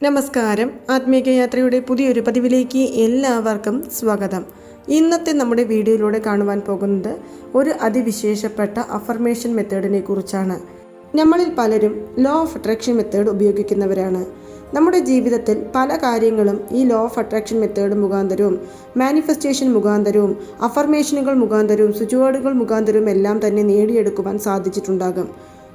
നമസ്കാരം. ആത്മീകയാത്രയുടെ പുതിയൊരു പതിവിലേക്ക് എല്ലാവർക്കും സ്വാഗതം. ഇന്നത്തെ നമ്മുടെ വീഡിയോയിലൂടെ കാണുവാൻ പോകുന്നത് ഒരു അതിവിശേഷപ്പെട്ട അഫർമേഷൻ മെത്തേഡിനെ കുറിച്ചാണ്. നമ്മളിൽ പലരും ലോ ഓഫ് അട്രാക്ഷൻ മെത്തേഡ് ഉപയോഗിക്കുന്നവരാണ്. നമ്മുടെ ജീവിതത്തിൽ പല കാര്യങ്ങളും ഈ ലോ ഓഫ് അട്രാക്ഷൻ മെത്തേഡ് മുഖാന്തരവും മാനിഫെസ്റ്റേഷൻ മുഖാന്തരവും അഫർമേഷനുകൾ മുഖാന്തരവും സ്വിച്ച് മുഖാന്തരവും എല്ലാം തന്നെ നേടിയെടുക്കുവാൻ സാധിച്ചിട്ടുണ്ടാകും.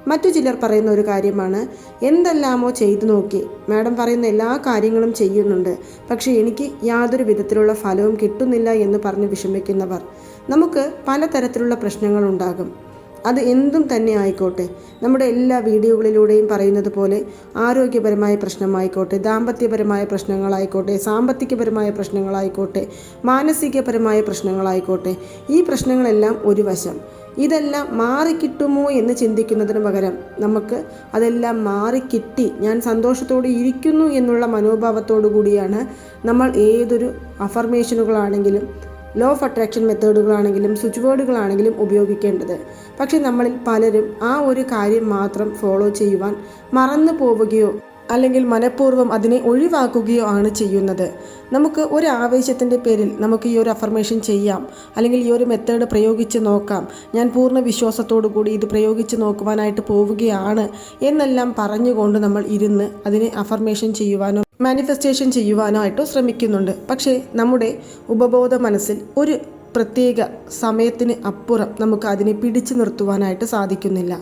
മറ്റു ചിലർ പറയുന്ന ഒരു കാര്യമാണ് എന്തെല്ലാമോ ചെയ്തു നോക്കി. മാഡം പറയുന്ന എല്ലാ കാര്യങ്ങളും ചെയ്യുന്നുണ്ട്. പക്ഷേ എനിക്ക് യാതൊരു വിധത്തിലുള്ള ഫലവും കിട്ടുന്നില്ല എന്ന് പറഞ്ഞ് വിഷമിക്കുന്നവർ. നമുക്ക് പലതരത്തിലുള്ള പ്രശ്നങ്ങളുണ്ടാകും അത് എന്തും തന്നെ ആയിക്കോട്ടെ. നമ്മുടെ എല്ലാ വീഡിയോകളിലൂടെയും പറയുന്നത് പോലെ ആരോഗ്യപരമായ പ്രശ്നമായിക്കോട്ടെ ദാമ്പത്യപരമായ പ്രശ്നങ്ങളായിക്കോട്ടെ സാമ്പത്തികപരമായ പ്രശ്നങ്ങളായിക്കോട്ടെ മാനസികപരമായ പ്രശ്നങ്ങളായിക്കോട്ടെ ഈ പ്രശ്നങ്ങളെല്ലാം ഒരു വശം. ഇതെല്ലാം മാറിക്കിട്ടുമോ എന്ന് ചിന്തിക്കുന്നതിന് പകരം നമുക്ക് അതെല്ലാം മാറിക്കിട്ടി ഞാൻ സന്തോഷത്തോടെ ഇരിക്കുന്നു എന്നുള്ള മനോഭാവത്തോടു കൂടിയാണ് നമ്മൾ ഏതൊരു അഫർമേഷനുകളാണെങ്കിലും ലോ ഓഫ് അട്രാക്ഷൻ മെത്തേഡുകളാണെങ്കിലും സ്വിച്ച് ബോർഡുകളാണെങ്കിലും ഉപയോഗിക്കേണ്ടത്. പക്ഷെ നമ്മളിൽ പലരും ആ ഒരു കാര്യം മാത്രം ഫോളോ ചെയ്യുവാൻ മറന്നു പോവുകയോ അല്ലെങ്കിൽ മനഃപൂർവം അതിനെ ഒഴിവാക്കുകയോ ആണ് ചെയ്യുന്നത്. നമുക്ക് ഒരു ആവേശത്തിന്റെ പേരിൽ നമുക്ക് ഈ ഒരു അഫർമേഷൻ ചെയ്യാം. അല്ലെങ്കിൽ ഈ ഒരു മെത്തേഡ് പ്രയോഗിച്ച് നോക്കാം. ഞാൻ പൂർണ വിശ്വാസത്തോടു കൂടി ഇത് പ്രയോഗിച്ച് നോക്കുവാനായിട്ട് പോവുകയാണ് എന്നെല്ലാം പറഞ്ഞുകൊണ്ട് നമ്മൾ ഇരുന്ന് അതിനെ അഫർമേഷൻ ചെയ്യുവാനോ മാനിഫെസ്റ്റേഷൻ ചെയ്യുവാനായിട്ട് ശ്രമിക്കുന്നുണ്ട്. പക്ഷേ നമ്മുടെ ഉപബോധ മനസ്സിൽ ഒരു പ്രത്യേക സമയത്തിന് അപ്പുറം നമുക്ക് അതിനെ പിടിച്ചു നിർത്തുവാനായിട്ട് സാധിക്കുന്നില്ല.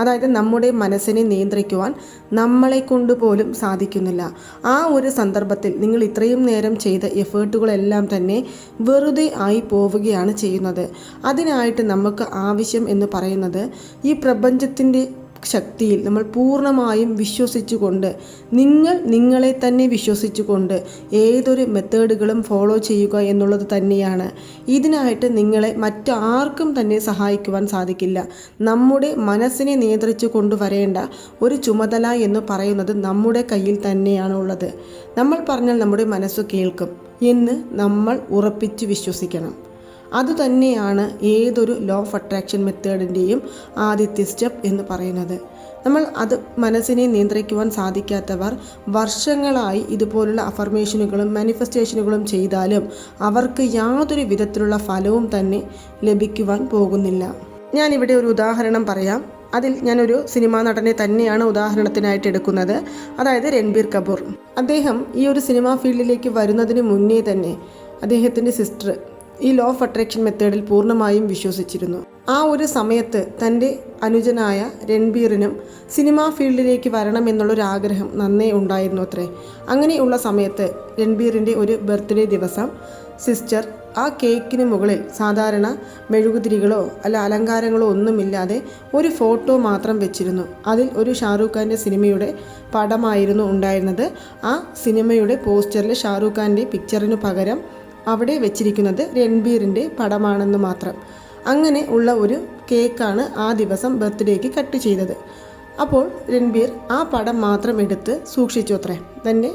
അതായത് നമ്മുടെ മനസ്സിനെ നിയന്ത്രിക്കുവാൻ നമ്മളെ കൊണ്ടുപോലും സാധിക്കുന്നില്ല. ആ ഒരു സന്ദർഭത്തിൽ നിങ്ങൾ ഇത്രയും നേരം ചെയ്ത എഫേർട്ടുകളെല്ലാം തന്നെ വെറുതെ ആയി പോവുകയാണ് ചെയ്യുന്നത്. അതിനായിട്ട് നമുക്ക് ആവശ്യം എന്ന് പറയുന്നത് ഈ പ്രപഞ്ചത്തിന്റെ ശക്തിയിൽ നമ്മൾ പൂർണമായും വിശ്വസിച്ചുകൊണ്ട് നിങ്ങൾ നിങ്ങളെ തന്നെ വിശ്വസിച്ചുകൊണ്ട് ഏതൊരു മെത്തേഡുകളും ഫോളോ ചെയ്യുക എന്നുള്ളത് തന്നെയാണ്. ഇതിനായിട്ട് നിങ്ങളെ മറ്റാർക്കും തന്നെ സഹായിക്കുവാൻ സാധിക്കില്ല. നമ്മുടെ മനസ്സിനെ നിയന്ത്രിച്ചു കൊണ്ടുവരേണ്ട ഒരു ചുമതല എന്ന് പറയുന്നത് നമ്മുടെ കയ്യിൽ തന്നെയാണ് ഉള്ളത്. നമ്മൾ പറഞ്ഞാൽ നമ്മുടെ മനസ്സ് കേൾക്കും. എന്ന് നമ്മൾ ഉറപ്പിച്ച് വിശ്വസിക്കണം. അതുതന്നെയാണ് ഏതൊരു ലോ ഓഫ് അട്രാക്ഷൻ മെത്തേഡിന്റെയും ആദ്യത്തെ സ്റ്റെപ്പ് എന്ന് പറയുന്നത്. നമ്മൾ അത് മനസ്സിനെ നിയന്ത്രിക്കുവാൻ സാധിക്കാത്തവർ വർഷങ്ങളായി ഇതുപോലുള്ള അഫർമേഷനുകളും മാനിഫെസ്റ്റേഷനുകളും ചെയ്താലും അവർക്ക് യാതൊരു വിധത്തിലുള്ള ഫലവും തന്നെ ലഭിക്കുവാൻ പോകുന്നില്ല. ഞാനിവിടെ ഒരു ഉദാഹരണം പറയാം. അതിൽ ഞാനൊരു സിനിമാ നടനെ തന്നെയാണ് ഉദാഹരണത്തിനായിട്ട് എടുക്കുന്നത്. അതായത് രൺബീർ കപൂർ. അദ്ദേഹം ഈ ഒരു സിനിമാ ഫീൽഡിലേക്ക് വരുന്നതിന് മുന്നേ തന്നെ അദ്ദേഹത്തിന്റെ സിസ്റ്റർ ഈ ലോ ഓഫ് അട്രാക്ഷൻ മെത്തേഡിൽ പൂർണമായും വിശ്വസിച്ചിരുന്നു. ആ ഒരു സമയത്ത് തന്റെ അനുജനായ രൺബീറിനും സിനിമാ ഫീൽഡിലേക്ക് വരണം എന്നുള്ളൊരു ആഗ്രഹം നന്നേ ഉണ്ടായിരുന്നു അത്രേ. അങ്ങനെയുള്ള സമയത്ത് രൺബീറിന്റെ ഒരു ബർത്ത്ഡേ ദിവസം സിസ്റ്റർ ആ കേക്കിന് മുകളിൽ സാധാരണ മെഴുകുതിരികളോ അല്ല അലങ്കാരങ്ങളോ ഒന്നുമില്ലാതെ ഒരു ഫോട്ടോ മാത്രം വെച്ചിരുന്നു. അതിൽ ഒരു ഷാറൂഖ് ഖാന്റെ സിനിമയുടെ പടമായിരുന്നു ഉണ്ടായിരുന്നത്. ആ സിനിമയുടെ പോസ്റ്ററിൽ ഷാറൂഖ് ഖാന്റെ പിക്ചറിന് പകരം അവിടെ വെച്ചിരിക്കുന്നത് രൺബീറിന്റെ പടമാണെന്ന് മാത്രം. അങ്ങനെ ഉള്ള ഒരു കേക്കാണ് ആ ദിവസം ബർത്ത്ഡേക്ക് കട്ട് ചെയ്തത്. അപ്പോൾ രൺബീർ ആ പടം മാത്രം എടുത്ത് സൂക്ഷിച്ചു അത്രേ. തന്റെ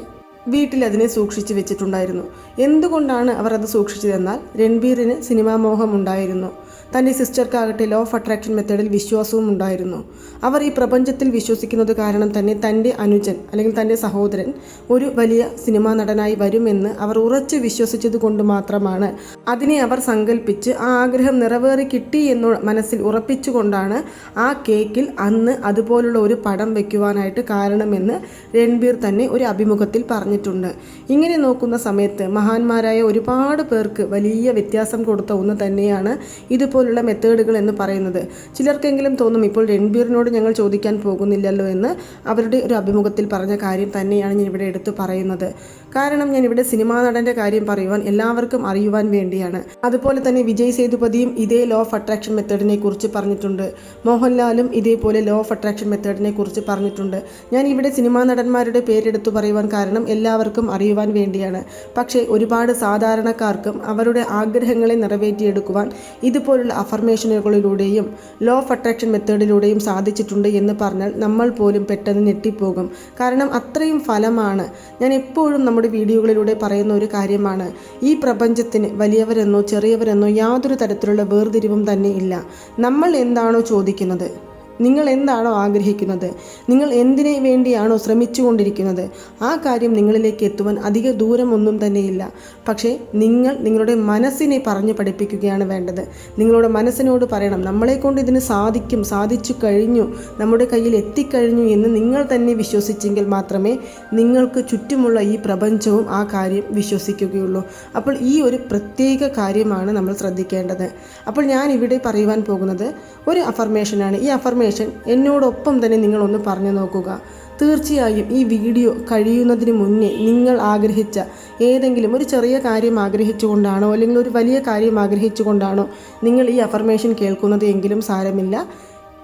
വീട്ടിൽ അതിനെ സൂക്ഷിച്ചു വെച്ചിട്ടുണ്ടായിരുന്നു. എന്തുകൊണ്ടാണ് അവർ അത് സൂക്ഷിച്ചതെന്നാൽ രൺബീറിന് സിനിമാമോഹം ഉണ്ടായിരുന്നു. തന്റെ സിസ്റ്റർക്കാകട്ടെ ലോ ഓഫ് അട്രാക്ഷൻ മെത്തേഡിൽ വിശ്വാസവും ഉണ്ടായിരുന്നു. അവർ ഈ പ്രപഞ്ചത്തിൽ വിശ്വസിക്കുന്നത് കാരണം തന്നെ തന്റെ അനുജൻ അല്ലെങ്കിൽ തന്റെ സഹോദരൻ ഒരു വലിയ സിനിമാ നടനായി വരുമെന്ന് അവർ ഉറച്ച് വിശ്വസിച്ചത് കൊണ്ട് മാത്രമാണ്. അതിനെ അവർ സങ്കല്പിച്ച് ആ ആഗ്രഹം നിറവേറി കിട്ടി എന്ന് മനസ്സിൽ ഉറപ്പിച്ചുകൊണ്ടാണ് ആ കേക്കിൽ അന്ന് അതുപോലുള്ള ഒരു പടം വയ്ക്കുവാനായിട്ട് കാരണമെന്ന് രൺബീർ തന്നെ ഒരു അഭിമുഖത്തിൽ പറഞ്ഞിട്ടുണ്ട്. ഇങ്ങനെ നോക്കുന്ന സമയത്ത് മഹാന്മാരായ ഒരുപാട് പേർക്ക് വലിയ വ്യത്യാസം കൊടുത്ത ഒന്ന് തന്നെയാണ് ഇതുപോലെ ഇതുപോലുള്ള മെത്തേഡുകൾ എന്ന് പറയുന്നത്. ചിലർക്കെങ്കിലും തോന്നും ഇപ്പോൾ രൺബീറിനോട് ഞങ്ങൾ ചോദിക്കാൻ പോകുന്നില്ലല്ലോ എന്ന് അവരുടെ ഒരു അഭിമുഖത്തിൽ പറഞ്ഞ കാര്യം തന്നെയാണ് ഞാൻ ഇവിടെ എടുത്തു പറയുന്നത്. കാരണം ഞാൻ ഇവിടെ സിനിമാ നടന്റെ കാര്യം പറയുവാൻ എല്ലാവർക്കും അറിയുവാൻ വേണ്ടിയാണ്. അതുപോലെ തന്നെ വിജയ് സേതുപതിയും ഇതേ ലോ ഓഫ് അട്രാക്ഷൻ മെത്തേഡിനെ കുറിച്ച് പറഞ്ഞിട്ടുണ്ട്. മോഹൻലാലും ഇതേപോലെ ലോ ഓഫ് അട്രാക്ഷൻ മെത്തേഡിനെ കുറിച്ച് പറഞ്ഞിട്ടുണ്ട്. ഞാൻ ഇവിടെ സിനിമാ നടന്മാരുടെ പേരെടുത്തു പറയുവാൻ കാരണം എല്ലാവർക്കും അറിയുവാൻ വേണ്ടിയാണ്. പക്ഷേ ഒരുപാട് സാധാരണക്കാർക്കും അവരുടെ ആഗ്രഹങ്ങളെ നിറവേറ്റിയെടുക്കുവാൻ ഇതുപോലുള്ള അഫർമേഷനുകളിലൂടെയും ലോ ഓഫ് അട്രാക്ഷൻ മെത്തേഡിലൂടെയും സാധിച്ചിട്ടുണ്ട് എന്ന് പറഞ്ഞാൽ നമ്മൾ പോലും പെട്ടെന്ന് ഞെട്ടിപ്പോകും. കാരണം അത്രയും ഫലമാണ്. ഞാൻ എപ്പോഴും നമ്മുടെ വീഡിയോകളിലൂടെ പറയുന്ന ഒരു കാര്യമാണ്. ഈ പ്രപഞ്ചത്തിന് വലിയവരെന്നോ ചെറിയവരെന്നോ യാതൊരു തരത്തിലുള്ള വേർതിരിവും തന്നെ ഇല്ല. നമ്മൾ എന്താണോ ചോദിക്കുന്നത്? നിങ്ങൾ എന്താണോ ആഗ്രഹിക്കുന്നത്? നിങ്ങൾ എന്തിനു വേണ്ടിയാണോ ശ്രമിച്ചുകൊണ്ടിരിക്കുന്നത്? ആ കാര്യം നിങ്ങളിലേക്ക് എത്തുവാൻ അധിക ദൂരമൊന്നും തന്നെയില്ല. പക്ഷേ നിങ്ങൾ നിങ്ങളുടെ മനസ്സിനെ പറഞ്ഞു പഠിപ്പിക്കുകയാണ് വേണ്ടത്. നിങ്ങളുടെ മനസ്സിനോട് പറയണം നമ്മളെ കൊണ്ട് ഇതിന് സാധിക്കും സാധിച്ചു കഴിഞ്ഞു നമ്മുടെ കയ്യിൽ എത്തിക്കഴിഞ്ഞു എന്ന് നിങ്ങൾ തന്നെ വിശ്വസിച്ചെങ്കിൽ മാത്രമേ നിങ്ങൾക്ക് ചുറ്റുമുള്ള ഈ പ്രപഞ്ചവും ആ കാര്യം വിശ്വസിക്കുകയുള്ളൂ. അപ്പോൾ ഈ ഒരു പ്രത്യേക കാര്യമാണ് നമ്മൾ ശ്രദ്ധിക്കേണ്ടത്. അപ്പോൾ ഞാൻ ഇവിടെ പറയുവാൻ പോകുന്നത് ഒരു അഫർമേഷനാണ് ഈ അഫർമേഷൻ എന്നോടൊപ്പം തന്നെ നിങ്ങളൊന്ന് പറഞ്ഞു നോക്കുക. തീർച്ചയായും ഈ വീഡിയോ കഴിയുന്നതിന് മുന്നേ നിങ്ങൾ ആഗ്രഹിച്ച ഏതെങ്കിലും ഒരു ചെറിയ കാര്യം ആഗ്രഹിച്ചുകൊണ്ടാണോ അല്ലെങ്കിൽ ഒരു വലിയ കാര്യം ആഗ്രഹിച്ചുകൊണ്ടാണോ നിങ്ങൾ ഈ അഫർമേഷൻ കേൾക്കുന്നത് എങ്കിലും സാരമില്ല.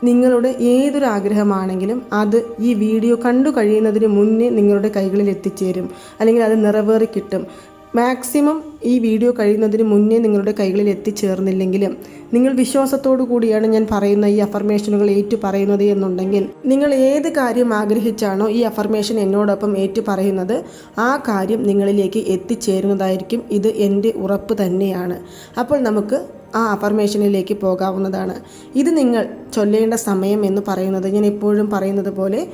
നിങ്ങളുടെ ഏതൊരു ആഗ്രഹമാണെങ്കിലും അത് ഈ വീഡിയോ കണ്ടു കഴിയുന്നതിന് മുന്നേ നിങ്ങളുടെ കൈകളിൽ എത്തിച്ചേരും. അല്ലെങ്കിൽ അത് നിറവേറി കിട്ടും. മാക്സിമം ഈ വീഡിയോ കഴിയുന്നതിന് മുന്നേ നിങ്ങളുടെ കൈകളിൽ എത്തിച്ചേർന്നില്ലെങ്കിലും നിങ്ങൾ വിശ്വാസത്തോടു കൂടിയാണ് ഞാൻ പറയുന്ന ഈ അഫർമേഷനുകൾ ഏറ്റു പറയുന്നത് എന്നുണ്ടെങ്കിൽ നിങ്ങൾ ഏത് കാര്യം ആഗ്രഹിച്ചാണോ ഈ അഫർമേഷൻ എന്നോടൊപ്പം ഏറ്റു പറയുന്നത് ആ കാര്യം നിങ്ങളിലേക്ക് എത്തിച്ചേരുന്നതായിരിക്കും. ഇത് എന്റെ ഉറപ്പ് തന്നെയാണ്. അപ്പോൾ നമുക്ക് ആ അഫർമേഷനിലേക്ക് പോകാവുന്നതാണ്. ഇത് നിങ്ങൾ ചൊല്ലേണ്ട സമയം എന്ന് പറയുന്നത് ഞാൻ എപ്പോഴും പറയുന്നത് പോലെ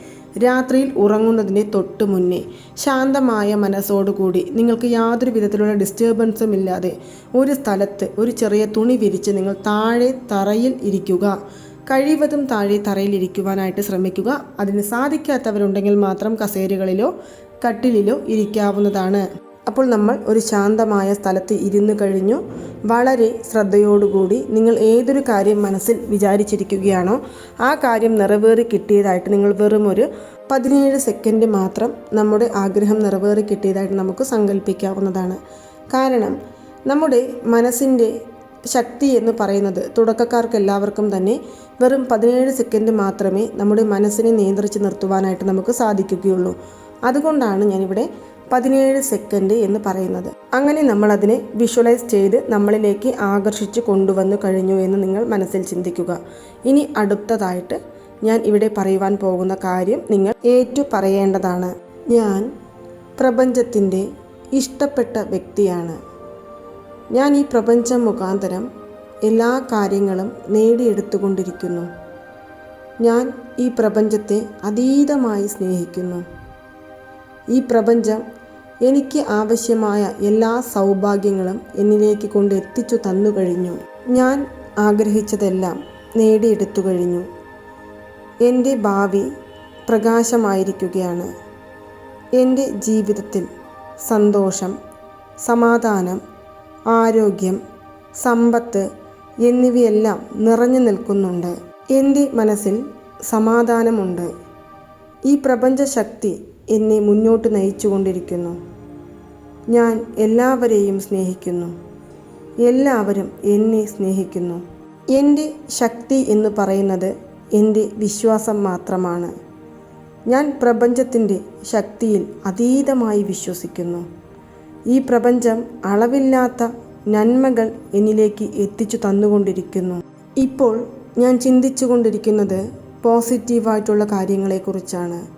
രാത്രിയിൽ ഉറങ്ങുന്നതിന് തൊട്ട് മുന്നേ ശാന്തമായ മനസ്സോടുകൂടി നിങ്ങൾക്ക് യാതൊരു വിധത്തിലുള്ള ഡിസ്റ്റർബൻസും ഇല്ലാതെ ഒരു സ്ഥലത്ത് ഒരു ചെറിയ തുണി വിരിച്ച് നിങ്ങൾ താഴെ തറയിൽ ഇരിക്കുക. കഴിവതും താഴെ തറയിൽ ഇരിക്കുവാനായിട്ട് ശ്രമിക്കുക. അതിന് സാധിക്കാത്തവരുണ്ടെങ്കിൽ മാത്രം കസേരകളിലോ കട്ടിലിലോ ഇരിക്കാവുന്നതാണ്. അപ്പോൾ നമ്മൾ ഒരു ശാന്തമായ സ്ഥലത്ത് ഇരുന്ന് കഴിഞ്ഞു. വളരെ ശ്രദ്ധയോടുകൂടി നിങ്ങൾ ഏതൊരു കാര്യം മനസ്സിൽ വിചാരിച്ചിരിക്കുകയാണോ ആ കാര്യം നിറവേറി കിട്ടിയതായിട്ട് നിങ്ങൾ വെറും ഒരു പതിനേഴ് സെക്കൻഡ് മാത്രം നമ്മുടെ ആഗ്രഹം നിറവേറി കിട്ടിയതായിട്ട് നമുക്ക് സങ്കല്പിക്കാവുന്നതാണ് കാരണം നമ്മുടെ മനസ്സിന്റെ ശക്തി എന്ന് പറയുന്നത് തുടക്കക്കാർക്ക് എല്ലാവർക്കും തന്നെ വെറും പതിനേഴ് സെക്കൻഡ് മാത്രമേ നമ്മുടെ മനസ്സിനെ നിയന്ത്രിച്ച് നിർത്തുവാനായിട്ട് നമുക്ക് സാധിക്കുകയുള്ളൂ. അതുകൊണ്ടാണ് ഞാനിവിടെ പതിനേഴ് സെക്കൻഡ് എന്ന് പറയുന്നത്. അങ്ങനെ നമ്മൾ അതിനെ വിഷ്വലൈസ് ചെയ്ത് നമ്മളിലേക്ക് ആകർഷിച്ച് കൊണ്ടുവന്നു കഴിഞ്ഞു എന്ന് നിങ്ങൾ മനസ്സിൽ ചിന്തിക്കുക. ഇനി അടുത്തതായിട്ട് ഞാൻ ഇവിടെ പറയുവാൻ പോകുന്ന കാര്യം നിങ്ങൾ ഏറ്റു പറയേണ്ടതാണ്. ഞാൻ പ്രപഞ്ചത്തിന്റെ ഇഷ്ടപ്പെട്ട വ്യക്തിയാണ്. ഞാൻ ഈ പ്രപഞ്ചം മുഖാന്തരം എല്ലാ കാര്യങ്ങളും നേടിയെടുത്തുകൊണ്ടിരിക്കുന്നു. ഞാൻ ഈ പ്രപഞ്ചത്തെ അതീതമായി സ്നേഹിക്കുന്നു. ഈ പ്രപഞ്ചം എനിക്ക് ആവശ്യമായ എല്ലാ സൗഭാഗ്യങ്ങളും എന്നിലേക്ക് കൊണ്ട് എത്തിച്ചു തന്നു കഴിഞ്ഞു. ഞാൻ ആഗ്രഹിച്ചതെല്ലാം നേടിയെടുത്തു കഴിഞ്ഞു. എന്റെ ഭാവി പ്രകാശമായിരിക്കുകയാണ്. എന്റെ ജീവിതത്തിൽ സന്തോഷം സമാധാനം ആരോഗ്യം സമ്പത്ത് എന്നിവയെല്ലാം നിറഞ്ഞു നിൽക്കുന്നുണ്ട്. എന്റെ മനസ്സിൽ സമാധാനമുണ്ട്. ഈ പ്രപഞ്ചശക്തി എന്നെ മുന്നോട്ട് നയിച്ചുകൊണ്ടിരിക്കുന്നു. ഞാൻ എല്ലാവരെയും സ്നേഹിക്കുന്നു. എല്ലാവരും എന്നെ സ്നേഹിക്കുന്നു. എന്റെ ശക്തി എന്ന് പറയുന്നത് എന്റെ വിശ്വാസം മാത്രമാണ്. ഞാൻ പ്രപഞ്ചത്തിന്റെ ശക്തിയിൽ അതീതമായി വിശ്വസിക്കുന്നു. ഈ പ്രപഞ്ചം അളവില്ലാത്ത നന്മകൾ എന്നിലേക്ക് എത്തിച്ചു തന്നുകൊണ്ടിരിക്കുന്നു. ഇപ്പോൾ ഞാൻ ചിന്തിച്ചു കൊണ്ടിരിക്കുന്നത് പോസിറ്റീവായിട്ടുള്ള കാര്യങ്ങളെക്കുറിച്ചാണ്.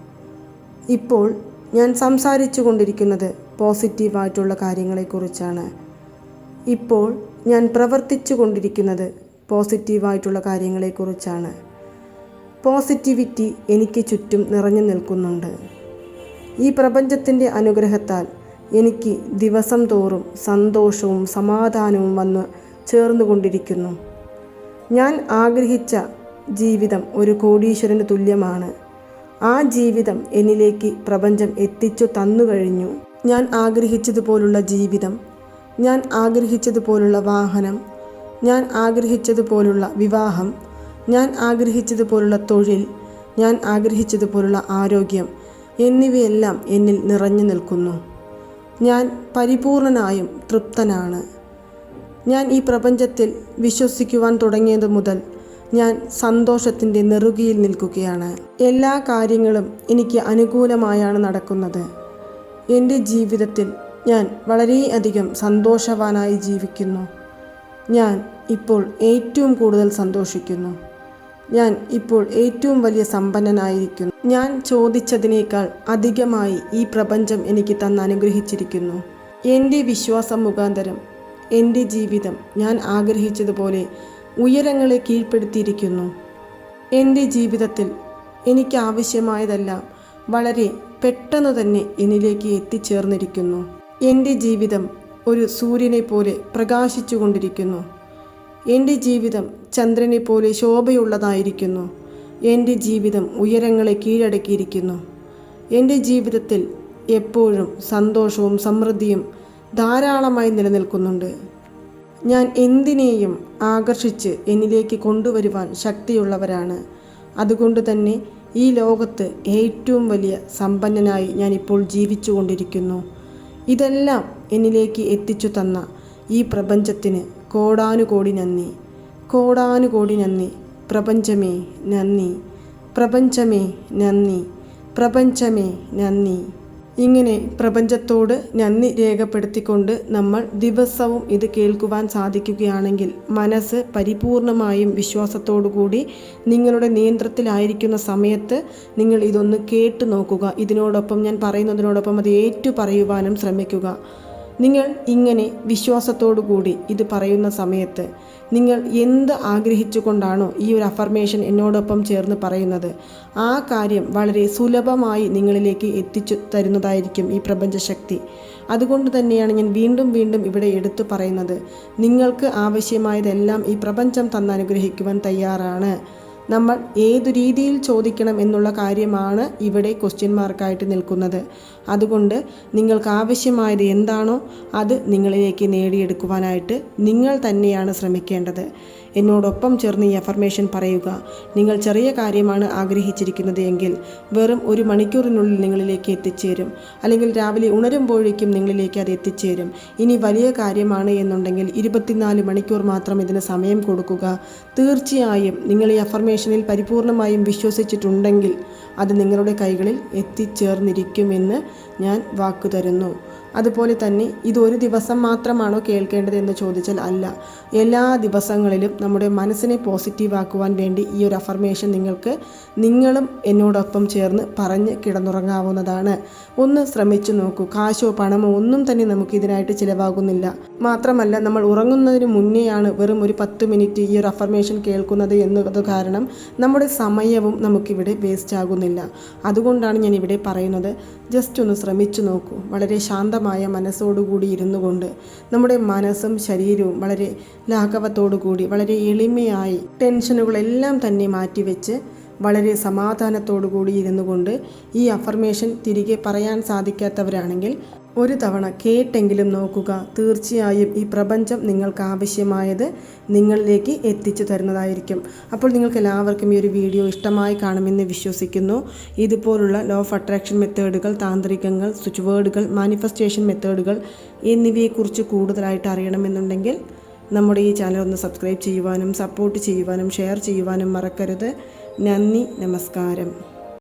ഇപ്പോൾ ഞാൻ സംസാരിച്ചു കൊണ്ടിരിക്കുന്നത് പോസിറ്റീവായിട്ടുള്ള കാര്യങ്ങളെക്കുറിച്ചാണ്. ഇപ്പോൾ ഞാൻ പ്രവർത്തിച്ചു കൊണ്ടിരിക്കുന്നത് പോസിറ്റീവായിട്ടുള്ള കാര്യങ്ങളെക്കുറിച്ചാണ്. പോസിറ്റിവിറ്റി എനിക്ക് ചുറ്റും നിറഞ്ഞു നിൽക്കുന്നുണ്ട്. ഈ പ്രപഞ്ചത്തിന്റെ അനുഗ്രഹത്താൽ എനിക്ക് ദിവസം തോറും സന്തോഷവും സമാധാനവും വന്ന് ചേർന്നുകൊണ്ടിരിക്കുന്നു. ഞാൻ ആഗ്രഹിച്ച ജീവിതം ഒരു കോടീശ്വരന് തുല്യമാണ്. ആ ജീവിതം എന്നിലേക്ക് പ്രപഞ്ചം എത്തിച്ചു തന്നു കഴിഞ്ഞു ഞാൻ ആഗ്രഹിച്ചതുപോലുള്ള ജീവിതം ഞാൻ ആഗ്രഹിച്ചതുപോലുള്ള വാഹനം ഞാൻ ആഗ്രഹിച്ചതുപോലുള്ള വിവാഹം ഞാൻ ആഗ്രഹിച്ചതുപോലുള്ള തൊഴിൽ ഞാൻ ആഗ്രഹിച്ചതുപോലുള്ള ആരോഗ്യം എന്നിവയെല്ലാം എന്നിൽ നിറഞ്ഞു നിൽക്കുന്നു. ഞാൻ പരിപൂർണനായും തൃപ്തനാണ്. ഞാൻ ഈ പ്രപഞ്ചത്തിൽ വിശ്വസിക്കുവാൻ തുടങ്ങിയത് മുതൽ ഞാൻ സന്തോഷത്തിന്റെ നെറുകയിൽ നിൽക്കുകയാണ്. എല്ലാ കാര്യങ്ങളും എനിക്ക് അനുകൂലമായാണ് നടക്കുന്നത്. എന്റെ ജീവിതത്തിൽ ഞാൻ വളരെയധികം സന്തോഷവാനായി ജീവിക്കുന്നു. ഞാൻ ഇപ്പോൾ ഏറ്റവും കൂടുതൽ സന്തോഷിക്കുന്നു. ഞാൻ ഇപ്പോൾ ഏറ്റവും വലിയ സമ്പന്നനായിരിക്കുന്നു. ഞാൻ ചോദിച്ചതിനേക്കാൾ അധികമായി ഈ പ്രപഞ്ചം എനിക്ക് തന്ന് അനുഗ്രഹിച്ചിരിക്കുന്നു. എന്റെ വിശ്വാസം മുഖാന്തരം എന്റെ ജീവിതം ഞാൻ ആഗ്രഹിച്ചതുപോലെ ഉയരങ്ങളെ കീഴ്പ്പെടുത്തിയിരിക്കുന്നു. എന്റെ ജീവിതത്തിൽ എനിക്ക് ആവശ്യമായതെല്ലാം വളരെ പെട്ടെന്ന് തന്നെ എന്നിലേക്ക് എത്തിച്ചേർന്നിരിക്കുന്നു. എന്റെ ജീവിതം ഒരു സൂര്യനെ പോലെ പ്രകാശിച്ചു കൊണ്ടിരിക്കുന്നു. എന്റെ ജീവിതം ചന്ദ്രനെ പോലെ ശോഭയുള്ളതായിരിക്കുന്നു. എന്റെ ജീവിതം ഉയരങ്ങളെ കീഴടക്കിയിരിക്കുന്നു. എന്റെ ജീവിതത്തിൽ എപ്പോഴും സന്തോഷവും സമൃദ്ധിയും ധാരാളമായി നിലനിൽക്കുന്നുണ്ട്. ഞാൻ എന്തിനേയും ആകർഷിച്ച് എന്നിലേക്ക് കൊണ്ടുവരുവാൻ ശക്തിയുള്ളവരാണ്. അതുകൊണ്ട് തന്നെ ഈ ലോകത്ത് ഏറ്റവും വലിയ സമ്പന്നനായി ഞാനിപ്പോൾ ജീവിച്ചു കൊണ്ടിരിക്കുന്നു ഇതെല്ലാം എന്നിലേക്ക് എത്തിച്ചു തന്ന ഈ പ്രപഞ്ചത്തിന് കോടാനുകോടി നന്ദി. കോടാനുകോടി നന്ദി. പ്രപഞ്ചമേ നന്ദി. പ്രപഞ്ചമേ നന്ദി. പ്രപഞ്ചമേ നന്ദി. ഇങ്ങനെ പ്രപഞ്ചത്തോട് നന്ദി രേഖപ്പെടുത്തിക്കൊണ്ട് നമ്മൾ ദിവസവും ഇത് കേൾക്കുവാൻ സാധിക്കുകയാണെങ്കിൽ മനസ്സ് പരിപൂർണമായും കൂടി നിങ്ങളുടെ നിയന്ത്രണത്തിലായിരിക്കുന്ന സമയത്ത് നിങ്ങൾ ഇതൊന്ന് കേട്ടു നോക്കുക. ഇതിനോടൊപ്പം ഞാൻ പറയുന്നതിനോടൊപ്പം അത് ഏറ്റു പറയുവാനും ശ്രമിക്കുക. നിങ്ങൾ ഇങ്ങനെ വിശ്വാസത്തോടുകൂടി ഇത് പറയുന്ന സമയത്ത് നിങ്ങൾ എന്ത് ആഗ്രഹിച്ചുകൊണ്ടാണോ ഈ ഒരു അഫർമേഷൻ എന്നോടൊപ്പം ചേർന്ന് പറയുന്നത്? ആ കാര്യം വളരെ സുലഭമായി നിങ്ങളിലേക്ക് എത്തിച്ചു തരുന്നതായിരിക്കും ഈ പ്രപഞ്ചശക്തി. അതുകൊണ്ട് തന്നെയാണ് ഞാൻ വീണ്ടും വീണ്ടും ഇവിടെ എടുത്തു പറയുന്നത്. നിങ്ങൾക്ക് ആവശ്യമായതെല്ലാം ഈ പ്രപഞ്ചം തന്നനുഗ്രഹിക്കുവാൻ തയ്യാറാണ്. നമ്മൾ ഏതു രീതിയിൽ ചോദിക്കണം എന്നുള്ള കാര്യമാണ് ഇവിടെ ക്വസ്റ്റ്യൻ മാർക്കായിട്ട് നിൽക്കുന്നത്. അതുകൊണ്ട് നിങ്ങൾക്ക് ആവശ്യമായത് എന്താണോ അത് നിങ്ങളിലേക്ക് നേടിയെടുക്കുവാനായിട്ട് നിങ്ങൾ തന്നെയാണ് ശ്രമിക്കേണ്ടത്. എന്നോടൊപ്പം ചേർന്ന് ഈ അഫർമേഷൻ പറയുക. നിങ്ങൾ ചെറിയ കാര്യമാണ് ആഗ്രഹിച്ചിരിക്കുന്നത് എങ്കിൽ വെറും ഒരു മണിക്കൂറിനുള്ളിൽ നിങ്ങളിലേക്ക് എത്തിച്ചേരും. അല്ലെങ്കിൽ രാവിലെ ഉണരുമ്പോഴേക്കും നിങ്ങളിലേക്ക് അത് എത്തിച്ചേരും. ഇനി വലിയ കാര്യമാണ് എന്നുണ്ടെങ്കിൽ ഇരുപത്തിനാല് മണിക്കൂർ മാത്രം ഇതിന് സമയം കൊടുക്കുക. തീർച്ചയായും നിങ്ങൾ ഈ അഫർമേഷനിൽ പരിപൂർണമായും വിശ്വസിച്ചിട്ടുണ്ടെങ്കിൽ അത് നിങ്ങളുടെ കൈകളിൽ എത്തിച്ചേർന്നിരിക്കുമെന്ന് ഞാൻ വാക്കു തരുന്നു. അതുപോലെ തന്നെ ഇത് ഒരു ദിവസം മാത്രമാണോ കേൾക്കേണ്ടത് എന്ന് ചോദിച്ചാൽ അല്ല. എല്ലാ ദിവസങ്ങളിലും നമ്മുടെ മനസ്സിനെ പോസിറ്റീവ് ആക്കുവാൻ വേണ്ടി ഈ ഒരു അഫർമേഷൻ നിങ്ങൾക്ക് നിങ്ങളും എന്നോടൊപ്പം ചേർന്ന് പറഞ്ഞ് കിടന്നുറങ്ങാവുന്നതാണ്. ഒന്ന് ശ്രമിച്ചു നോക്കൂ. കാശോ പണമോ ഒന്നും തന്നെ നമുക്ക് ഇതിനായിട്ട് ചിലവാകുന്നില്ല. മാത്രമല്ല നമ്മൾ ഉറങ്ങുന്നതിന് മുന്നെയാണ് വെറും ഒരു പത്ത് മിനിറ്റ് ഈ ഒരു അഫർമേഷൻ കേൾക്കുന്നത് എന്നത് കാരണം നമ്മുടെ സമയവും നമുക്കിവിടെ വേസ്റ്റ് ആകുന്നില്ല. അതുകൊണ്ടാണ് ഞാൻ ഇവിടെ പറയുന്നത്. ജസ്റ്റ് ഒന്ന് ശ്രമിച്ചു നോക്കൂ. വളരെ ശാന്തമായ മനസ്സോടുകൂടി ഇരുന്നു കൊണ്ട് നമ്മുടെ മനസ്സും ശരീരവും വളരെ ലാഘവത്തോടു കൂടി വളരെ എളിമയായി ടെൻഷനുകളെല്ലാം തന്നെ മാറ്റിവെച്ച് വളരെ സമാധാനത്തോടു കൂടി ഇരുന്നു കൊണ്ട് ഈ അഫർമേഷൻ തിരികെ പറയാൻ സാധിക്കാത്തവരാണെങ്കിൽ ഒരു തവണ കേട്ടെങ്കിലും നോക്കുക. തീർച്ചയായും ഈ പ്രപഞ്ചം നിങ്ങൾക്ക് ആവശ്യമായത് നിങ്ങളിലേക്ക് എത്തിച്ചു തരുന്നതായിരിക്കും. അപ്പോൾ നിങ്ങൾക്ക് എല്ലാവർക്കും ഈ ഒരു വീഡിയോ ഇഷ്ടമായി കാണുമെന്ന് വിശ്വസിക്കുന്നു. ഇതുപോലുള്ള ലോ ഓഫ് അട്രാക്ഷൻ മെത്തേഡുകൾ താന്ത്രികങ്ങൾ സ്വിച്ച് വേർഡുകൾ മാനിഫെസ്റ്റേഷൻ മെത്തേഡുകൾ എന്നിവയെക്കുറിച്ച് കൂടുതലായിട്ട് അറിയണമെന്നുണ്ടെങ്കിൽ നമ്മുടെ ഈ ചാനൽ ഒന്ന് സബ്സ്ക്രൈബ് ചെയ്യുവാനും സപ്പോർട്ട് ചെയ്യുവാനും ഷെയർ ചെയ്യുവാനും മറക്കരുത്. നന്ദി നമസ്കാരം.